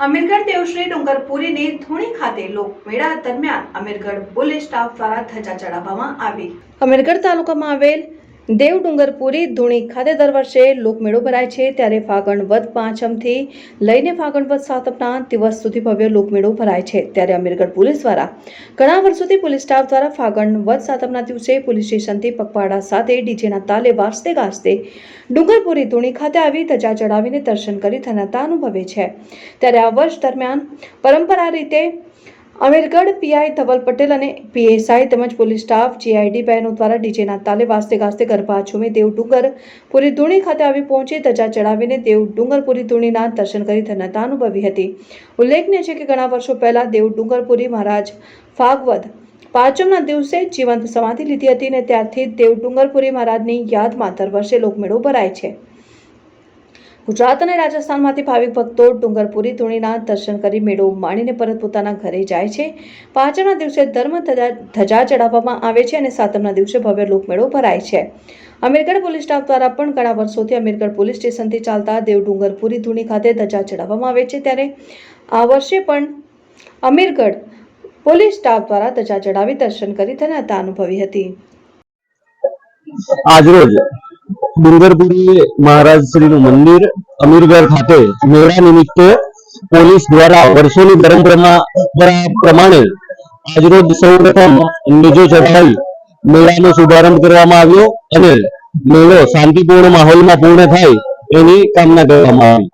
અમીરગઢ દેવશ્રી ડુંગરપુરીની ધૂણી ખાતે લોકમેળા દરમિયાન Amirgadh police staff દ્વારા ધજા ચડાવવામાં આવી. અમીરગઢ તાલુકામાં આવેલ દેવ ડુંગરપુરી ધૂણી ખાતે દર વર્ષે લોકમેળો ભરાય છે. ત્યારે ફાગણ વદ પાંચમથી લઈને ફાગણ વદ સાતમના દિવસ સુધી ભવ્ય લોકમેળો ભરાય છે. ત્યારે અમીરગઢ પોલીસ દ્વારા ઘણા વર્ષોથી પોલીસ સ્ટાફ દ્વારા ફાગણ વદ સાતમના દિવસે પોલીસ સ્ટેશનથી પગપાળા સાથે ડીજેના તાલે વાજતે ગાજતે ડુંગરપુરી ધૂણી ખાતે આવી ધજા ચડાવીને દર્શન કરી ધન્યતા અનુભવે છે. ત્યારે આ વર્ષ દરમિયાન પરંપરા રીતે અમીરગઢ પીઆઈ ધવલ પટેલ અને પીએસઆઈ તેમજ પોલીસ સ્ટાફ જીઆઈડી બહેનો દ્વારા ડીજેના તાલે વાસ્તે ગાસ્તે ગરબા ઝૂમી દેવ ડુંગર પુરી ધૂણી ખાતે આવી પહોંચી ધજા ચડાવીને દેવ ડુંગરપુરી ધૂણીના દર્શન કરી ધન્યતા અનુભવી હતી. ઉલ્લેખનીય છે કે ઘણા વર્ષો પહેલા દેવ ડુંગરપુરી મહારાજ ફાગવદ પાંચમના દિવસે જીવંત સમાધિ લીધી હતી અને ત્યારથી દેવ ડુંગરપુરી મહારાજની યાદમાં દર વર્ષે લોકમેળો ભરાય છે. ગુજરાત અને રાજસ્થાનમાંથી ભાવિક ભક્તો ડુંગરપુરી, ધૂણીના દર્શન કરી મેળો માણીને પરત પોતાના ઘરે જાય છે. પાંચમના દિવસે ધર્મ ધજા ચડાવવામાં આવે છે અને સાતમના દિવસે ભવ્ય લોકમેળો ભરાય છે. અમીરગઢ પોલીસ સ્ટાફ દ્વારા પણ ઘણા વર્ષોથી અમીરગઢ પોલીસ સ્ટેશનથી ચાલતા દેવ ડુંગરપુરી, ધૂણી ખાતે ધજા ચડાવવામાં આવે છે ત્યારે આ વર્ષે પણ અમીરગઢ પોલીસ સ્ટાફ દ્વારા ધજા ચડાવી દર્શન કરી ધન્યતા અનુભવી હતી. આજરોજ ડુંગરપુરી મહારાજ શ્રીનું મંદિર અમીરગઢ ખાતે મેળા નિમિત્તે પોલીસ દ્વારા વર્ષોની પરંપરા પ્રમાણે આજરોજ સૌપ્રથમ મેજો ચઢાવી મેળાનો શુભારંભ કરવામાં આવ્યો અને મેળો શાંતિપૂર્ણ માહોલમાં પૂર્ણ થાય એની કામના કરવામાં આવી.